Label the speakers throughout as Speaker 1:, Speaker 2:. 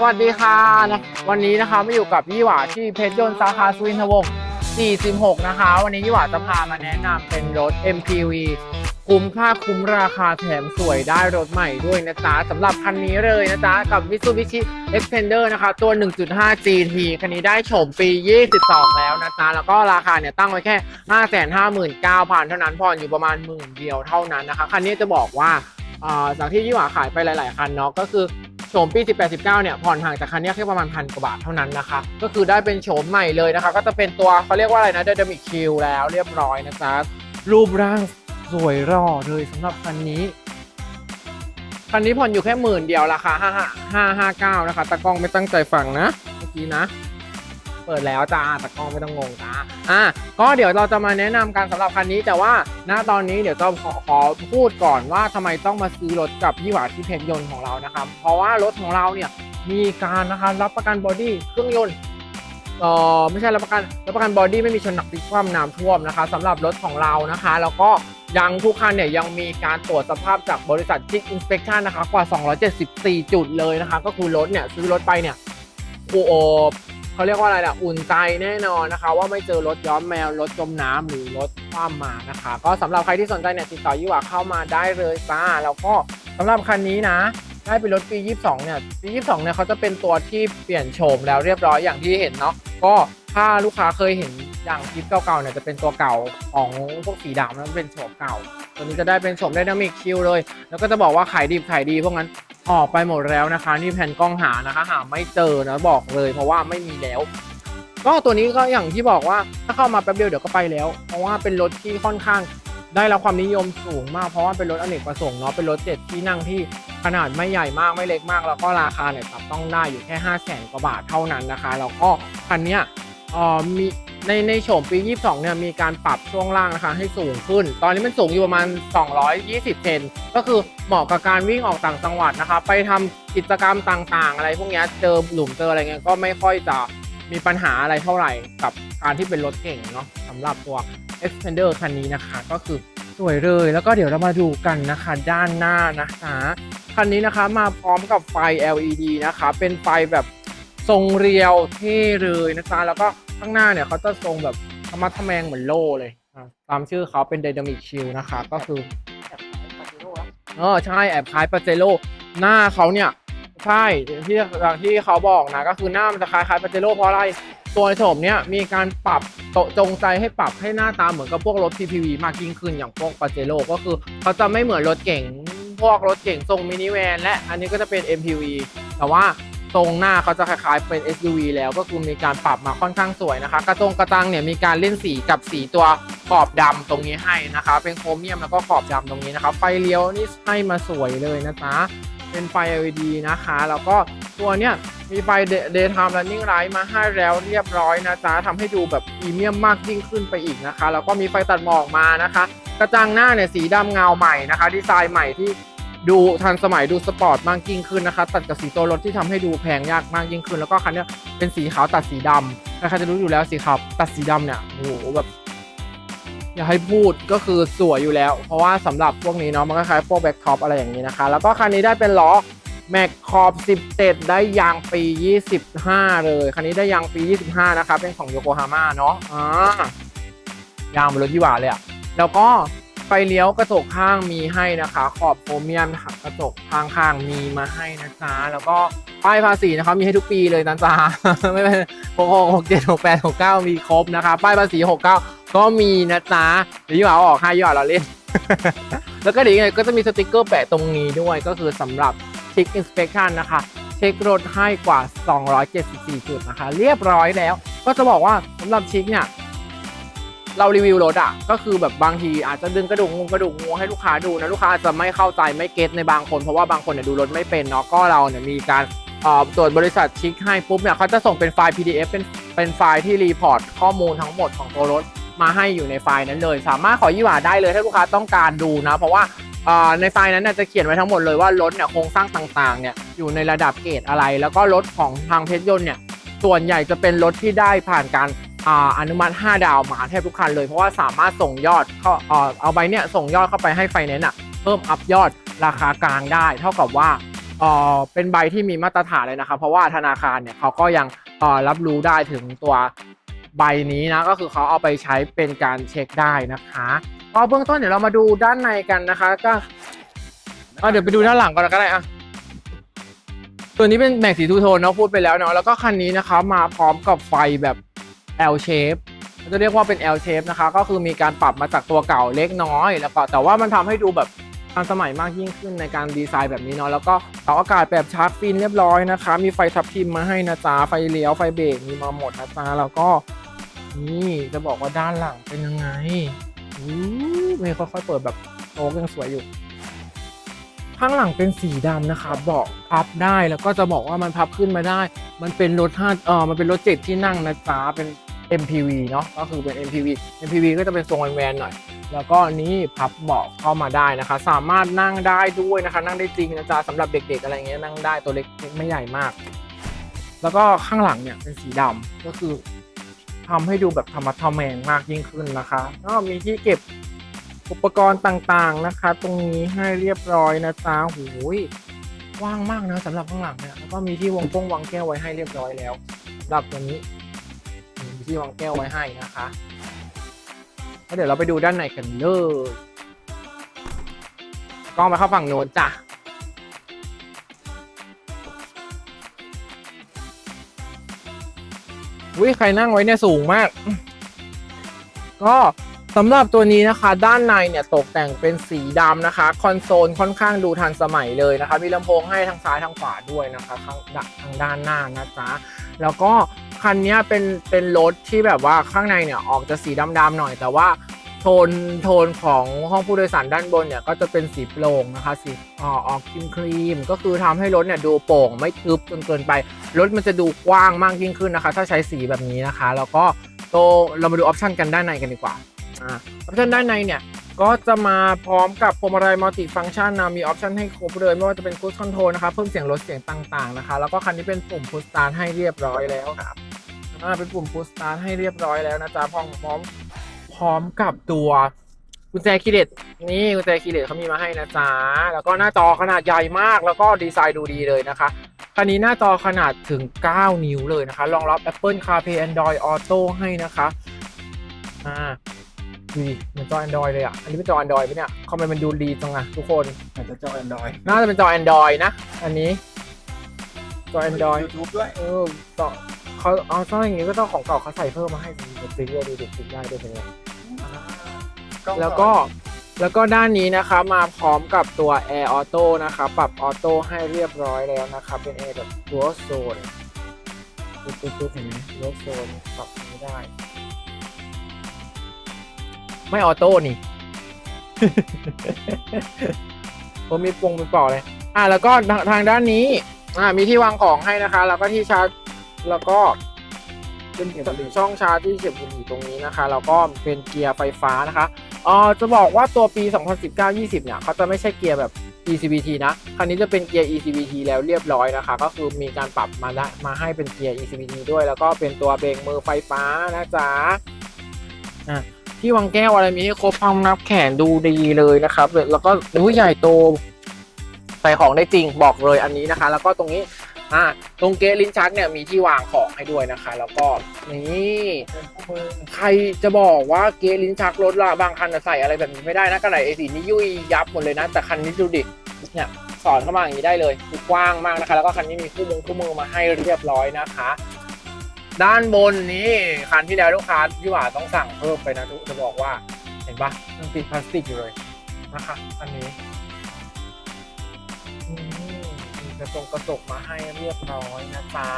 Speaker 1: สวัสดีค่ะนะวันนี้นะคะมาอยู่กับยี่หว่าที่เพชรยนต์สาขาสุวินทวงศ์46 นะคะ วันนี้ยี่หว่าจะพามาแนะนำเป็นรถ MPV คุ้มค่าคุ้มราคาแถมสวยได้รถใหม่ด้วยนะจ๊ะสำหรับคันนี้เลยนะจ๊ะกับ Mitsubishi Xpander นะคะ ตัว 1.5 GT คันนี้ได้โฉมปี 22 แล้วนะจ๊ะแล้วก็ราคาเนี่ยตั้งไว้แค่ 559,000 เท่านั้นผ่อนอยู่ประมาณหมื่นเดียวเท่านั้นนะคะ คันนี้จะบอกว่าอ่าจากที่ยี่หว่าขายไปหลาย ๆ คันเนาะก็คือ โฉมปี 18 19 เนี่ยผ่อนห่างจากคันนี้แค่ประมาณพันกว่าบาทเท่านั้นนะคะ ก็คือได้เป็นโฉมใหม่เลยนะคะ ก็จะเป็นตัวเขาเรียกว่าอะไรนะเดดมิคิวแล้วเรียบร้อยนะจ๊ะรูปร่างสวยหร่อเลยสำหรับคันนี้คันนี้ผ่อนอยู่แค่หมื่นเดียวราคา5 5 5 9 นะคะตะกล้องไม่ตั้งใจฟังนะ เมื่อกี้นะ เปิดแล้วจ้าตะกล้องไม่ต้องงงจ้าอะก็เดี๋ยวเราจะมาแนะนำกันสำหรับคันนี้แต่ว่าณตอนนี้เดี๋ยวจะขอขอพูดก่อนว่าทำไมต้องมาซื้อรถกับยี่หวาที่เพชรยนต์ของเรานะครับเพราะว่ารถของเราเนี่ยมีการนะคะรับประกันบอดี้เครื่องยนต์เออไม่ใช่รับประกันรับประกันบอดี้ไม่มีชนหนักพลิกคว่ำน้ำท่วมนะคะสำหรับรถของเรานะคะ แล้วก็ยังทุกคันเนี่ยยังมีการตรวจสภาพจากบริษัท Chick Inspection นะคะกว่า 274 จุดเลยนะคะ ก็คือรถเนี่ยซื้อรถไปเนี่ยโอ้โห เขาเรียกว่าอะไรล่ะอุ่นใจแน่นอนนะคะ ว่าไม่เจอรถย้อมแมวรถจมน้ำหรือรถคว่ำมานะคะ ก็สำหรับใครที่สนใจเนี่ยติดต่อยี่หว่าเข้ามาได้เลยจ้าแล้วก็สำหรับคันนี้นะได้เป็นรถปี 22 เนี่ย ปี 22 เนี่ยเขาจะเป็นตัวที่เปลี่ยนโฉมแล้วเรียบร้อยอย่างที่เห็นเนาะ ก็ถ้าลูกค้าเคยเห็น อย่างคลิปเก่าๆเนี่ยจะเป็นตัวเก่าของพวกสีดำแล้วเป็นโฉมเก่า ตัวนี้จะได้เป็นโฉมไดนามิกคิวเลย แล้วก็จะบอกว่าขายดีขายดีพวกนั้นออกไปหมดแล้วนะคะนี่แผ่นกล้องหานะคะหาไม่เจอนะบอกเลยเพราะว่าไม่มีแล้วก็ตัวนี้ก็อย่างที่บอกว่าถ้าเข้ามาแป๊บเดียวเดี๋ยวก็ไปแล้ว เพราะว่าเป็นรถที่ค่อนข้างได้รับความนิยมสูงมากเพราะว่าเป็นรถอเนกประสงค์เนาะเป็นรถเจ็ดที่นั่งที่ขนาดไม่ใหญ่มากไม่เล็กมาก แล้วก็ราคาเนี่ยจับต้องได้อยู่แค่ 5 0 0แสนกว่าบาทเท่านั้นนะคะแล้วก็คันเนี้ยเออมี ในในโฉมปี 22 เนี่ยมีการปรับช่วงล่างนะคะให้สูงขึ้น ตอนนี้มันสูงอยู่ประมาณ 220 เซน ก็คือเหมาะกับการวิ่งออกต่างจังหวัดนะคะ ไปทำกิจกรรมต่างๆ อะไรพวกนี้เจอหลุมเจออะไรเงี้ยก็ไม่ค่อยจะมีปัญหาอะไรเท่าไหร่กับการที่เป็นรถเก่งเนาะสำหรับตัว Expander คันนี้นะคะ ก็คือสวยเลย แล้วก็เดี๋ยวเรามาดูกันนะคะด้านหน้านะคะคันนี้นะคะมาพร้อมกับไฟ LED นะคะ เป็นไฟแบบทรงเรียวเท่เลยนะคะแล้วก็ ข้างหน้าเนี่ยเขาจะทรงแบบธรรมะทะแมงเหมือนโล่เลยตามชื่อเขาเป็น Dynamic Shield นะคะ ก็คือเออใช่แอบคล้ายปาเจโร่หน้าเขาเนี่ยใช่ที่อย่างที่เขาบอกนะก็คือหน้ามันจะคล้ายคล้ายปาเจโร่เพราะอะไรตัวโฉมเนี่ยมีการปรับโตจงใจให้ปรับให้หน้าตาเหมือนกับพวกรถ PPV มากยิ่งขึ้นอย่างพวกปาเจโร่ก็คือเขาจะไม่เหมือนรถเก่งพวกรถเก่งทรงมินิแวนและอันนี้ก็จะเป็น MPV แต่ว่า ทรงหน้าเขาจะคล้ายๆเป็น SUV แล้วก็คือมีการปรับมาค่อนข้างสวยนะคะ กระจงกระจังเนี่ยมีการเล่นสีกับสีตัวขอบดำตรงนี้ให้นะคะ เป็นโครเมียมแล้วก็ขอบดำตรงนี้นะคะไฟเลี้ยวนี่ให้มาสวยเลยนะจ๊ะเป็นไฟ LED นะคะ แล้วก็ตัวเนี้ยมีไฟ Daytime Running Light มาให้แล้วเรียบร้อยนะจ๊ะทำให้ดูแบบพรีเมียมมากยิ่งขึ้นไปอีกนะคะ แล้วก็มีไฟตัดหมอกมานะคะ กระจังหน้าเนี่ยสีดำเงาใหม่นะคะ ดีไซน์ใหม่ที่ ดูทันสมัยดูสปอร์ตมากยิ่งขึ้นนะคะ ตัดกับสีตัวรถที่ทำให้ดูแพงยากมากยิ่งขึ้น แล้วก็คันนี้เป็นสีขาวตัดสีดำใครจะรู้อยู่แล้วสีขาวตัดสีดำเนี่ยโอ้โหแบบอย่าให้พูดก็คือสวยอยู่แล้ว เพราะว่าสำหรับพวกนี้เนาะมันก็คล้ายพวกแบ็คท็อปอะไรอย่างนี้นะคะ แล้วก็คันนี้ได้เป็นล้อแม็กคอบ 17 ได้ยางปี 25 เลย คันนี้ได้ยางปี 25 นะคะเป็นของโยโกฮาม่าเนาะอ่ายางเป็นรถยี่หวาเลยอะแล้วก็ ไฟเลี้ยวกระจกข้างมีให้นะคะ ขอบโครเมียมนะคะกระจกข้างข้างมีมาให้นะจ๊ะแล้วก็ป้ายภาษีนะคะมีให้ทุกปีเลยนะจ๊ะไม่เป็นหกหกหกเจ็ดหกแปดหกเก้ามีครบนะคะ ป้ายภาษีหกเก้าก็มีนะจ๊ะเดี๋ยวยี่หวาออกให้ยี่หวาเราเล่น แล้วก็เดี๋ยวยังไงก็จะมีสติกเกอร์แปะตรงนี้ด้วยก็คือสำหรับ Check Inspection นะคะเช็ครถให้กว่า 274 จุดนะคะ เรียบร้อยแล้ว ก็จะบอกว่าสำหรับชิคเนี่ย เรารีวิวรถอะก็คือแบบบางทีอาจจะดึงกระดูกงูกระดูกงูให้ลูกค้าดูนะลูกค้าอาจจะไม่เข้าใจไม่เก็ตในบางคน เพราะว่าบางคนเนี่ยดูรถไม่เป็นเนาะก็เราเนี่ยมีการตรวจบริษัทชิคให้ปุ๊บเนี่ยเขาจะส่งเป็นไฟล์ PDF เป็นเป็นไฟล์ที่รีพอร์ตข้อมูลทั้งหมดของตัวรถมาให้อยู่ในไฟล์นั้นเลย สามารถขอยี่หวาได้เลยถ้าลูกค้าต้องการดูนะ เพราะว่าในไฟล์นั้นเนยจะเขียนไว้ทั้งหมดเลยว่ารถเนี่ยโครงสร้างต่างๆเนี่ยอยู่ในระดับเกรดอะไร แล้วก็รถของทางเพชรยนต์เนี่ยส่วนใหญ่จะเป็นรถที่ได้ผ่านการ อนุมัติ 5 ดาวมาแทบทุกคันเลย เพราะว่าสามารถส่งยอดเข้าเอาใบเนี่ยส่งยอดเข้าไปให้ไฟแนนซ์อะเพิ่มอัพยอดราคากลางได้ เท่ากับว่าเป็นใบที่มีมาตรฐานเลยนะคะเพราะว่าธนาคารเนี่ยเขาก็ยังรับรู้ได้ถึงตัวใบนี้นะก็คือเขาเอาไปใช้เป็นการเช็คได้นะคะก็เบื้องต้นเดี๋ยวเรามาดูด้านในกันนะคะก็เอ่อเดี๋ยวไปดูด้านหลังก่อนก็ได้อะตัวนี้เป็นแม็กสีทูโทนเนาะพูดไปแล้วเนาะแล้วก็คันนี้นะคะมาพร้อมกับไฟแบบ L shape จะเรียกว่าเป็น L shape นะคะ ก็คือมีการปรับมาจากตัวเก่าเล็กน้อย แล้วก็แต่ว่ามันทำให้ดูแบบทันสมัยมากยิ่งขึ้นในการดีไซน์แบบนี้เนาะแล้วก็เสาอากาศแบบชาร์จฟินเรียบร้อยนะคะ มีไฟทับทิมมาให้นะจ๊ะไฟเลี้ยวไฟเบรกมีมาหมดนะจ๊ะแล้วก็นี่จะบอกว่าด้านหลังเป็นยังไงอู้ไม่ค่อยๆเปิดแบบโต๊ะยังสวยอยู่ ข้างหลังเป็นสีดำนะคะเบาะพับได้แล้วก็จะบอกว่ามันพับขึ้นมาได้ มันเป็นรถห้าเออมันเป็นรถเจ็ดที่นั่งนะจ๊ะเป็น MPV เนาะก็คือเป็น MPV MPV ก็จะเป็นทรงแวนๆหน่อย แล้วก็นี่พับเบาะเข้ามาได้นะคะ สามารถนั่งได้ด้วยนะคะ นั่งได้จริงนะจ๊ะสำหรับเด็กๆอะไรเงี้ยนั่งได้ตัวเล็กไม่ใหญ่มาก แล้วก็ข้างหลังเนี่ยเป็นสีดำก็คือทำให้ดูแบบธรรมะทแมงมากยิ่งขึ้นนะคะก็มีที่เก็บอุปกรณ์ต่างๆนะคะ ตรงนี้ให้เรียบร้อยนะจ๊ะโอ้ยว่างมากนะสำหรับข้างหลังเนี่ยแล้วก็มีที่วงป้องวางแก้วไว้ให้เรียบร้อยแล้วสำหรับตัวนี้ ที่วางแก้วไว้ให้นะคะแล้วเดี๋ยวเราไปดูด้านในกันเลยกล้องไปเข้าฝั่งโน้นจ้ะวิใครนั่งไว้เนี่ยสูงมาก ก็สำหรับตัวนี้นะคะ ด้านในเนี่ยตกแต่งเป็นสีดำนะคะ คอนโซลค่อนข้างดูทันสมัยเลยนะคะ มีลำโพงให้ทางซ้ายทางขวาด้วยนะคะข้างทางด้านหน้านะจ๊ะแล้วก็ คันนี้เป็นเป็นรถที่แบบว่าข้างในเนี่ยออกจะสีดำๆหน่อย แต่ว่าโทนโทนของห้องผู้โดยสารด้านบนเนี่ยก็จะเป็นสีโปร่งนะคะสีออออกครีมครีมก็คือทำให้รถเนี่ยดูโปร่งไม่ทึบจนเกินไป รถมันจะดูกว้างมากยิ่งขึ้นนะคะ ถ้าใช้สีแบบนี้นะคะ แล้วก็โตเรามาดูออปชันกันด้านในกันดีกว่าอ่าออปชันด้านในเนี่ยก็จะมาพร้อมกับพวงมาลัยมัลติฟังก์ชันนะมีออปชันให้ครบเลยไม่ว่าจะเป็น Cruise Control นะคะเพิ่มเสียงลดเสียงต่างๆนะคะ แล้วก็คันนี้เป็นปุ่ม Push Start ให้เรียบร้อยแล้วครับ อ่าเป็นปุ่ม Push Start ให้เรียบร้อยแล้วนะจ๊ะพร้อมพร้อมพร้อมกับตัวกุญแจคีย์เลสนี่กุญแจคีย์เลสเขามีมาให้นะจ๊ะแล้วก็หน้าจอขนาดใหญ่มาก แล้วก็ดีไซน์ดูดีเลยนะคะคันนี้หน้าจอขนาดถึง 9 นิ้วเลยนะคะรองรับ Apple CarPlay Android Auto ให้นะคะอ่าดูดิเหมือนจอ Android เลยอะ อันนี้เป็นจอ Android ปะเนี่ยทำไมมันดูดีจังอะทุกคน
Speaker 2: อาจจะจอแอนดรอย
Speaker 1: น่าจะเป็นจอ Android นะ อันนี้จอ Android
Speaker 2: ยูทูบด้วย
Speaker 1: เออจอ เขาเอาซ่ออย่างงี้ก็ต้องของเก่าเขาใส่เพิ่มมาให้ดูซิว่าดูเด็กซิได้ด้วยเป็นไงแล้วก็แล้วก็ด้านนี้นะคะมาพร้อมกับตัว Air Auto นะคะ ปรับออโต้ให้เรียบร้อยแล้วนะคะเป็น Air แบบ Dual Zone ตุ๊ดตุ๊ดตุ๊ดเห็นไหม Dual Zone ปรับไม่ได้ ไม่ออโต้นี่ผมมีปงมีปลอกเลย อะแล้วก็ทางทางด้านนี้อ่ามีที่วางของให้นะคะ แล้วก็ที่ชาร์จ แล้วก็เป็นช่องชาร์จที่เสียบอยู่ตรงนี้นะคะ แล้วก็เป็นเกียร์ไฟฟ้านะคะเออจะบอกว่าตัวปี 2019-20 เนี่ยเขาจะไม่ใช่เกียร์แบบ ECVT นะ คันนี้จะเป็นเกียร์ ECVT แล้วเรียบร้อยนะคะ ก็คือมีการปรับมาได้มาให้เป็นเกียร์ ECVT ด้วย แล้วก็เป็นตัวเบรกมือไฟฟ้านะจ๊ะอะที่วางแก้วอะไรมีให้ครบพร้อมนับแขนดูดีเลยนะครับ แล้วก็อุ้ใหญ่โตใส่ของได้จริงบอกเลยอันนี้นะคะ แล้วก็ตรงนี้อ่า ตรงเกลิ้นชักเนี่ยมีที่วางของให้ด้วยนะคะ แล้วก็นี่ใครจะบอกว่าเกลิ้นชักรถละบางคันน่ะใส่อะไรแบบนี้ไม่ได้นะกระไหนไอสีนี่ยุ่ยยับหมดเลยนะ แต่คันนี้ดูดิเนี่ยสอนเข้ามาอย่างนี้ได้เลยคือกว้างมากนะคะ แล้วก็คันนี้มีคู่มงคู่มือมาให้เรียบร้อยนะคะ ด้านบนนี้คันที่แล้วลูกค้าที่หว่าต้องสั่งเพิ่มไปนะทุกจะบอกว่าเห็นปะมันติดพลาสติกอยู่เลยนะคะ อันนี้ กระจกกระจกมาให้เรียบร้อยนะจ๊ะ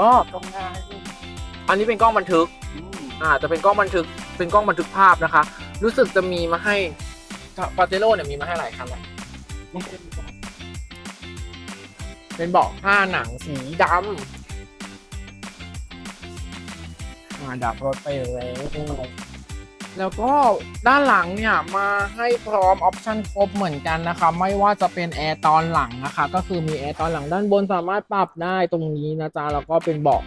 Speaker 1: ก็
Speaker 2: ตรงหน้า
Speaker 1: อันนี้เป็นกล้องบันทึกอ่าจะเป็นกล้องบันทึก เป็นกล้องบันทึกภาพนะคะ รู้สึกจะมีมาให้ปาเจโร่เนี่ยมีมาให้หลายคันแหละเป็นเบาะผ้าหนังสีดำมาดับรถไปแล้ว แล้วก็ด้านหลังเนี่ยมาให้พร้อมออปชันครบเหมือนกันนะคะ ไม่ว่าจะเป็นแอร์ตอนหลังนะคะ ก็คือมีแอร์ตอนหลังด้านบนสามารถปรับได้ตรงนี้นะจ๊ะแล้วก็เป็นเบาะ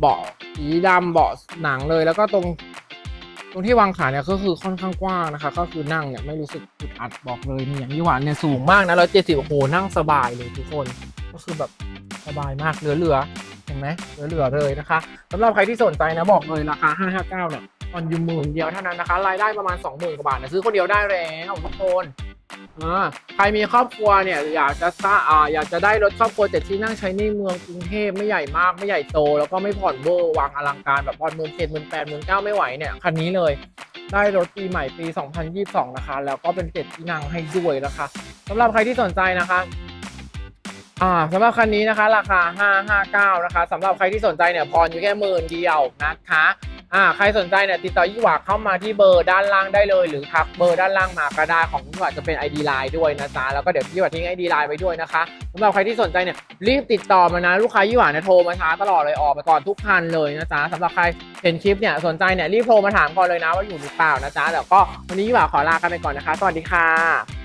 Speaker 1: เบาะสีดำเบาะหนังเลย แล้วก็ตรง ตรงที่วางขาเนี่ยก็คือค่อนข้างกว้างนะคะ ก็คือนั่งเนี่ยไม่รู้สึกอึดอัดบอกเลยนี่อย่างยี่หวานเนี่ยสูงมากนะร้อยเจ็ดสิบโอ้โหนั่งสบายเลยทุกคน ก็คือแบบสบายมากเหลือๆเห็นไหมเหลือๆเลยนะคะสำหรับใครที่สนใจนะบอกเลยราคา559เนี่ย ตอนอยู่หมื่นเดียวเท่านั้นนะคะ รายได้ประมาณ 20,000กว่าบาทนะซื้อคนเดียวได้แล้วทุกคนอ่าใครมีครอบครัวเนี่ยอยากจะสร้างอ่าอยากจะได้รถครอบครัวเจ็ดที่นั่งใช้ในเมืองกรุงเทพไม่ใหญ่มากไม่ใหญ่โต แล้วก็ไม่ผ่อนเบอร์วางอลังการแบบผ่อนหมื่นเจ็ดหมื่นแปดหมื่นเก้าไม่ไหวเนี่ยคันนี้เลย ได้รถปีใหม่ปี 2022 นะคะ แล้วก็เป็นเจ็ดที่นั่งให้ด้วยนะคะสำหรับใครที่สนใจนะคะอ่าสำหรับคันนี้นะคะ ราคา 559 นะคะสำหรับใครที่สนใจเนี่ยพรอยู่แค่หมื่นเดียวนะคะ อ่าใครสนใจเนี่ยติดต่อยี่หวาเข้ามาที่เบอร์ด้านล่างได้เลย หรือทักเบอร์ด้านล่างมาก็ได้ของยี่หวาจะเป็น ID Line ด้วยนะจ๊ะแล้วก็เดี๋ยวยี่หวาทิ้ง ID Line ไว้ด้วยนะคะสำหรับใครที่สนใจเนี่ยรีบติดต่อมานะลูกค้ายี่หวาเนี่ยโทรมาช้าตลอดเลยออกไปก่อนทุกคันเลยนะจ๊ะสำหรับใครเห็นคลิปเนี่ยสนใจเนี่ยรีบโทรมาถามก่อนเลยนะว่าอยู่หรือเปล่านะจ๊ะแล้วก็วันนี้ยี่หวาขอลากันไปก่อนนะคะ สวัสดีค่ะ